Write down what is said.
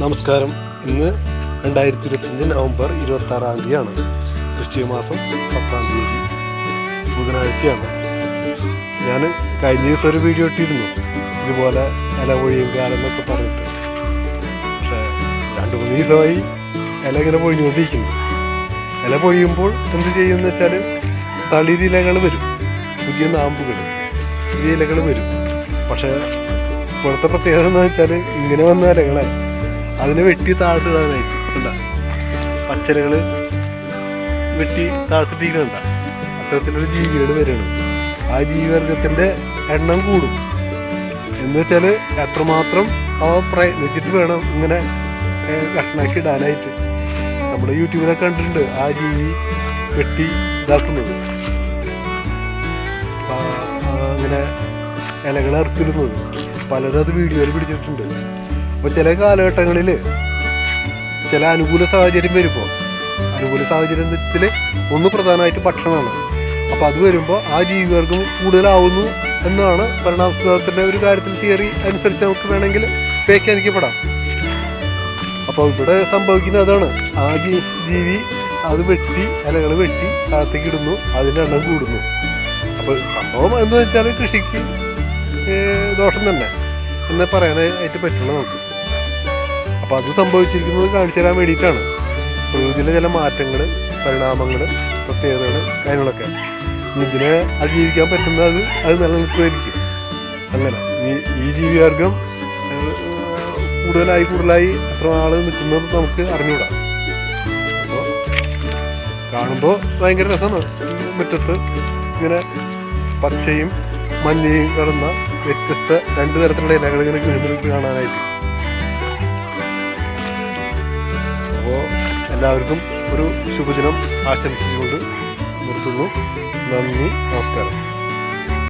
നമസ്കാരം. ഇന്ന് രണ്ടായിരത്തി ഇരുപത്തഞ്ച് നവംബർ ഇരുപത്തി ആറാം തീയതിയാണ്. ക്രിസ്ത്യ മാസം പത്താം തീയതി ബുധനാഴ്ചയാണ്. ഞാൻ കഴിഞ്ഞ ദിവസം ഒരു വീഡിയോ ഇട്ടിരുന്നു. ഇതുപോലെ ഇല പൊഴിയും കാലം എന്നൊക്കെ പറഞ്ഞിട്ട്. പക്ഷേ രണ്ട് മൂന്ന് ദിവസമായി ഇല ഇങ്ങനെ പൊഴിഞ്ഞുകൊണ്ടിരിക്കുന്നു. ഇല പൊഴിയുമ്പോൾ എന്ത് ചെയ്യുമെന്ന് വെച്ചാൽ തളിരിലകൾ വരും. പുതിയ നാമ്പുകൾ പുതിയ ഇലകൾ വരും. പക്ഷേ ഇപ്പോഴത്തെ പ്രത്യേകത എന്ന് വെച്ചാൽ ഇങ്ങനെ വന്ന ഇലകളെ അതിനെ വെട്ടി താഴ്ത്തിടാനായിട്ട് പച്ചലകൾ വെട്ടി താഴ്ത്തിട്ടിരിക്കണ്ട അത്തരത്തിലൊരു ജീവികൾ വരണം ആ ജീവിവർഗത്തിന്റെ എണ്ണം കൂടും. എന്ന് വെച്ചാൽ എത്രമാത്രം അവ പ്രയത്നിച്ചിട്ട് വേണം ഇങ്ങനെ കഷ്ണാക്കി ഇടാനായിട്ട്. നമ്മുടെ യൂട്യൂബിലൊക്കെ കണ്ടിട്ടുണ്ട് ആ ജീവി വെട്ടി ഇതാക്കുന്നത്. അങ്ങനെ ഇലകൾ ഇറക്കിടുന്നത് പലരും അത് വീഡിയോയിൽ പിടിച്ചിട്ടുണ്ട്. അപ്പോൾ ചില കാലഘട്ടങ്ങളിൽ ചില അനുകൂല സാഹചര്യം വരുമ്പോൾ അനുകൂല സാഹചര്യത്തിൽ ഒന്ന് പ്രധാനമായിട്ട് ഭക്ഷണമാണ്. അപ്പോൾ അത് വരുമ്പോൾ ആ ജീവികൾക്കും കൂടുതലാവുന്നു എന്നാണ് ഭരണാസ്ഥാനത്തിന്റെ ഒരു കാര്യത്തിൽ തിയറി അനുസരിച്ച് നമുക്ക് വേണമെങ്കിൽ വ്യാഖ്യാനിക്കപ്പെടാം. അപ്പോൾ ഇവിടെ സംഭവിക്കുന്നത് അതാണ്. ആ ജീവി അത് വെട്ടി ഇലകൾ വെട്ടി താഴത്തേക്ക് ഇടുന്നു അതിന്റെ എണ്ണം കൂടുന്നു. അപ്പോൾ സംഭവം എന്ന് വെച്ചാൽ കൃഷിക്ക് ദോഷം തന്നെ. എന്നേ പറയാനായിട്ട് പറ്റുള്ളൂ നമുക്ക്. അപ്പോൾ അത് സംഭവിച്ചിരിക്കുന്നത് കാണിച്ചു തരാൻ വേണ്ടിയിട്ടാണ്. പ്രകൃതിയിലെ ചില മാറ്റങ്ങൾ പരിണാമങ്ങൾ പ്രത്യേകതകൾ കാര്യങ്ങളൊക്കെ. ഇതിനെ അതിജീവിക്കാൻ പറ്റുന്നത് അത് അത് നിലനിൽക്കുമായിരിക്കും. അങ്ങനെ. ഈ ഈ ജീവിവർഗം കൂടുതലായി കൂടുതലായി എത്ര നാൾ നിൽക്കുന്നത് നമുക്ക് അറിഞ്ഞുകൂടാ. അപ്പോൾ കാണുമ്പോൾ ഭയങ്കര രസമാണ് മുറ്റത്ത് ഇങ്ങനെ പച്ചയും മഞ്ഞയും കടന്ന വ്യത്യസ്ത രണ്ട് തരത്തിലുള്ള ഇലകൾ ഇങ്ങനെ കാണാനായിട്ട്. അപ്പോൾ എല്ലാവർക്കും ഒരു ശുഭദിനം ആശംസിച്ചുകൊണ്ട് നിർത്തുന്നു. നന്ദി നമസ്കാരം.